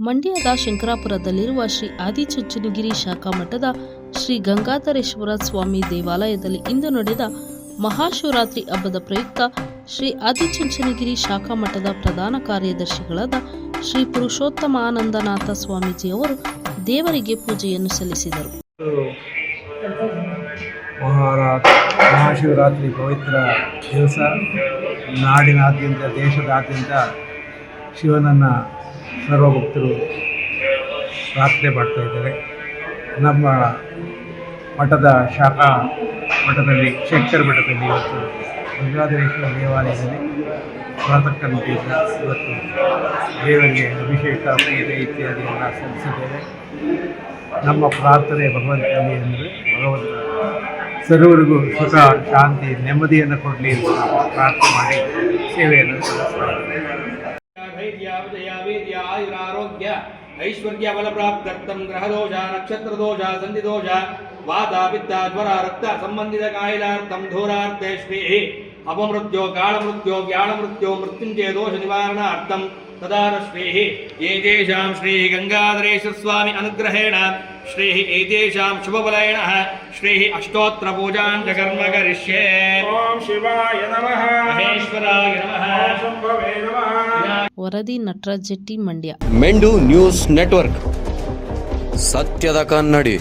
ಮಂಡ್ಯದ ಶಂಕರಾಪುರದಲ್ಲಿರುವ ಶ್ರೀ ಆದಿಚುಂಚನಗಿರಿ ಶಾಖಾ ಮಠದ ಶ್ರೀ ಗಂಗಾಧರೇಶ್ವರ ಸ್ವಾಮಿ ದೇವಾಲಯದಲ್ಲಿ ಇಂದು ನಡೆದ ಮಹಾಶಿವರಾತ್ರಿ ಹಬ್ಬದ ಪ್ರಯುಕ್ತ ಶ್ರೀ ಆದಿಚುಂಚನಗಿರಿ ಶಾಖಾ ಮಠದ ಪ್ರಧಾನ ಕಾರ್ಯದರ್ಶಿಗಳಾದ ಶ್ರೀ ಪುರುಷೋತ್ತಮ ಆನಂದನಾಥ ಸ್ವಾಮೀಜಿ ಅವರು ದೇವರಿಗೆ ಪೂಜೆಯನ್ನು ಸಲ್ಲಿಸಿದರು. ಮಹಾಶಿವರಾತ್ರಿ ಪವಿತ್ರ ದಿವಸ. ನಾಡಿನಾದ್ಯಂತ, ದೇಶದಾದ್ಯಂತ ಶಿವನನ್ನು ಸರ್ವಭಕ್ತರು ಪ್ರಾರ್ಥನೆ ಮಾಡ್ತಾ ಇದ್ದಾರೆ. ನಮ್ಮ ಮಠದ ಶಾಖಾ ಮಠದಲ್ಲಿ, ಶಂಕರ ಮಠದಲ್ಲಿ ಇವತ್ತು ಗಂಗಾಧರೇಶ್ವರ ದೇವಾಲಯದಲ್ಲಿ ಪ್ರಾತಃಕಂತೆಯಿಂದ ಇವತ್ತು ದೇವರಿಗೆ ಅಭಿಷೇಕ, ಪೂಜೆ ಇತ್ಯಾದಿ ಎಲ್ಲ ಸಲ್ಲಿಸಿದ್ದೇವೆ. ನಮ್ಮ ಪ್ರಾರ್ಥನೆ ಭಗವಂತನಲ್ಲಿ ಅಂದರೆ ಭಗವಂತ ಸರ್ವರಿಗೂ ಸುಖ, ಶಾಂತಿ, ನೆಮ್ಮದಿಯನ್ನು ಕೊಡಲಿ ಅಂತ ಪ್ರಾರ್ಥನೆ ಮಾಡಿ ಸೇವೆಯನ್ನು ಸಲ್ಲಿಸ್ತಾ వ్యాపజయావేది ఆయురారోగ్య ఐశ్వర్య బలప్రాప్త్యం గ్రహదోష నక్షత్రదోష సంధిదోష వాత పిత్త జ్వర రక్త సంబంధిత కాయిలార్థం ధూరార్థేష్మి అపమృత్యో కాళమృత్యో వ్యాళమృత్యో మృత్యుంజయ దోష నివారణార్థం తదానశ్రీ ఏతేషాం శ్రీ గంగాధరేశ్వరస్వామి అనుగ్రహేణ శ్రీ ఏతేషాం శుభబలైన శ్రీ అష్టోత్తర పూజాం చ కర్మ కరిష్యే. ఓం శివాయ నమః. మహేశ్వరాయ నమః. శంభవే నమః. ವರದಿ ನಟರಾಜ್ ಜೆಟ್ಟಿ ಮಂಡ್ಯ ಮೆಂಡು ನ್ಯೂಸ್ ನೆಟ್ವರ್ಕ್. ಸತ್ಯದ ಕನ್ನಡಿ.